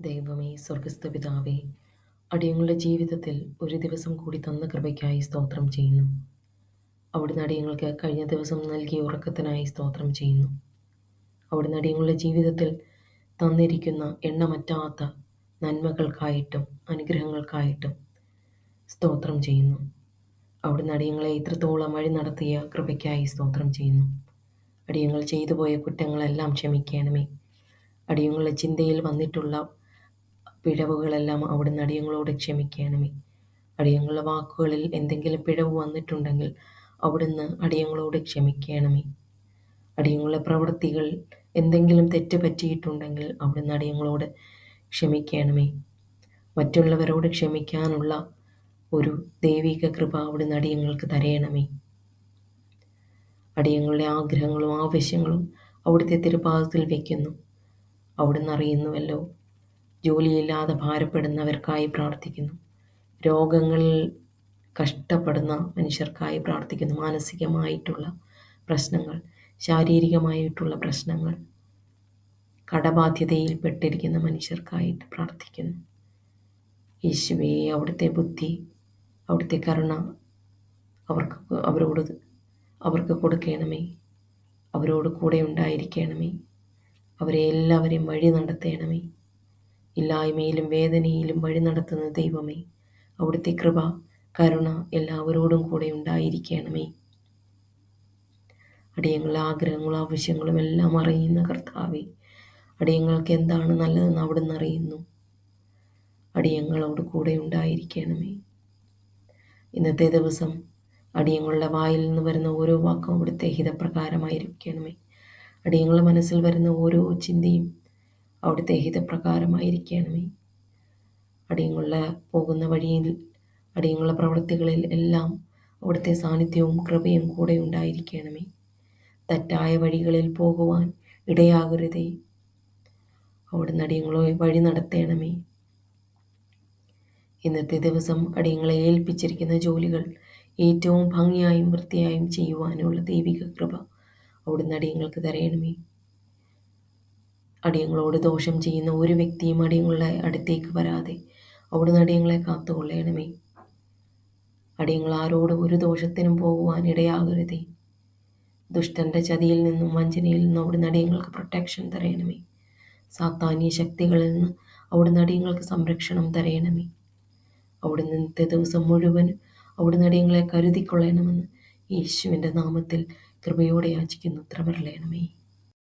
ദൈവമേ സ്വർഗസ്ഥ പിതാവേ അടിയങ്ങളുടെ ജീവിതത്തിൽ ഒരു ദിവസം കൂടി തന്ന കൃപയ്ക്കായി സ്തോത്രം ചെയ്യുന്നു. അവിടുന്ന് അടിയങ്ങൾക്ക് കഴിഞ്ഞ ദിവസം നൽകിയ ഉറക്കത്തിനായി സ്തോത്രം ചെയ്യുന്നു. അവിടുന്ന് അടിയങ്ങളുടെ ജീവിതത്തിൽ തന്നിരിക്കുന്ന എണ്ണമറ്റാത്ത നന്മകൾക്കായിട്ടും അനുഗ്രഹങ്ങൾക്കായിട്ടും സ്തോത്രം ചെയ്യുന്നു. അവിടുന്ന് അടിയങ്ങളെ ഇത്രത്തോളം വഴി നടത്തിയ കൃപയ്ക്കായി സ്തോത്രം ചെയ്യുന്നു. അടിയങ്ങൾ ചെയ്തു പോയ കുറ്റങ്ങളെല്ലാം ക്ഷമിക്കണമേ. അടിയങ്ങളുടെ ചിന്തയിൽ വന്നിട്ടുള്ള പിഴവുകളെല്ലാം അവിടുന്ന് അടിയങ്ങളോട് ക്ഷമിക്കണമേ. അടിയങ്ങളുടെ വാക്കുകളിൽ എന്തെങ്കിലും പിഴവ് വന്നിട്ടുണ്ടെങ്കിൽ അവിടുന്ന് അടിയങ്ങളോട് ക്ഷമിക്കണമേ. അടിയങ്ങളുടെ പ്രവൃത്തികൾ എന്തെങ്കിലും തെറ്റ് പറ്റിയിട്ടുണ്ടെങ്കിൽ അവിടുന്ന് അടിയങ്ങളോട് ക്ഷമിക്കണമേ. മറ്റുള്ളവരോട് ക്ഷമിക്കാനുള്ള ഒരു ദൈവിക കൃപ അവിടുന്ന് അടിയങ്ങൾക്ക് തരയണമേ അടിയങ്ങളുടെ ആഗ്രഹങ്ങളും ആവശ്യങ്ങളും അവിടുത്തെ തിരുഭാഗത്തിൽ വയ്ക്കുന്നു അവിടുന്ന് അറിയുന്നുവല്ലോ ജോലിയില്ലാതെ ഭാരപ്പെടുന്നവർക്കായി പ്രാർത്ഥിക്കുന്നു. രോഗങ്ങളിൽ കഷ്ടപ്പെടുന്ന മനുഷ്യർക്കായി പ്രാർത്ഥിക്കുന്നു. മാനസികമായിട്ടുള്ള പ്രശ്നങ്ങൾ ശാരീരികമായിട്ടുള്ള പ്രശ്നങ്ങൾ കടബാധ്യതയിൽപ്പെട്ടിരിക്കുന്ന മനുഷ്യർക്കായിട്ട് പ്രാർത്ഥിക്കുന്നു. യേശുവേ അവിടുത്തെ ബുദ്ധി അവിടുത്തെ കരുണ അവർക്ക് അവരോട് അവർക്ക് കൊടുക്കണമേ. അവരോട് കൂടെ ഉണ്ടായിരിക്കണമേ. അവരെ എല്ലാവരെയും വഴി നടത്തണമേ. ഇല്ലായ്മയിലും വേദനയിലും വഴി നടത്തുന്ന ദൈവമേ അവിടുത്തെ കൃപ കരുണ എല്ലാവരോടും കൂടെ ഉണ്ടായിരിക്കണമേ. അടിയങ്ങളുടെ ആഗ്രഹങ്ങളും ആവശ്യങ്ങളും എല്ലാം അറിയുന്ന കർത്താവേ അടിയങ്ങൾക്ക് എന്താണ് നല്ലതെന്ന് അവിടുന്ന് അറിയുന്നു. അടിയങ്ങളോട് കൂടെ ഉണ്ടായിരിക്കണമേ. ഇന്നത്തെ ദിവസം അടിയങ്ങളുടെ വായിൽ നിന്ന് വരുന്ന ഓരോ വാക്കും അവിടുത്തെ ഹിതപ്രകാരമായിരിക്കണമേ. അടിയങ്ങളുടെ മനസ്സിൽ വരുന്ന ഓരോ ചിന്തയും അവിടുത്തെ ഹിതപ്രകാരമായിരിക്കണമേ. അടിയങ്ങളുടെ പോകുന്ന വഴിയിൽ അടിയങ്ങളുടെ പ്രവൃത്തികളിൽ എല്ലാം അവിടുത്തെ സാന്നിധ്യവും കൃപയും കൂടെ ഉണ്ടായിരിക്കണമേ. തെറ്റായ വഴികളിൽ പോകുവാൻ ഇടയാകരുതേ. അവിടുന്ന് അടിയങ്ങളെ വഴി നടത്തണമേ. ഇന്നത്തെ ദിവസം അടിയങ്ങളെ ഏൽപ്പിച്ചിരിക്കുന്ന ജോലികൾ ഏറ്റവും ഭംഗിയായും വൃത്തിയായും ചെയ്യുവാനുള്ള ദൈവിക കൃപ അവിടുന്ന് അടിയങ്ങൾക്ക് തരയണമേ അടിയങ്ങളോട് ദോഷം ചെയ്യുന്ന ഒരു വ്യക്തിയും അടിയങ്ങളുടെ അടുത്തേക്ക് വരാതെ അവിടുന്ന് അടിയങ്ങളെ കാത്തുകൊള്ളണമേ. അടിയങ്ങൾ ആരോട് ഒരു ദോഷത്തിനും പോകുവാൻ ഇടയാകരുതേ. ദുഷ്ടന്റെ ചതിയിൽ നിന്നും വഞ്ചനയിൽ നിന്നും അവിടുന്ന് അടിയങ്ങൾക്ക് പ്രൊട്ടക്ഷൻ തരയണമേ സാത്താന്യ ശക്തികളിൽ നിന്ന് അവിടുന്ന് അടിയങ്ങൾക്ക് സംരക്ഷണം തരയണമേ അവിടുന്ന് ഇന്നത്തെ ദിവസം മുഴുവൻ അവിടുന്ന് അടിയങ്ങളെ കരുതിക്കൊള്ളണമെന്ന് യേശുവിന്റെ നാമത്തിൽ കൃപയോടെ യാചിക്കുന്നു. ഉത്തരമരളയണമേ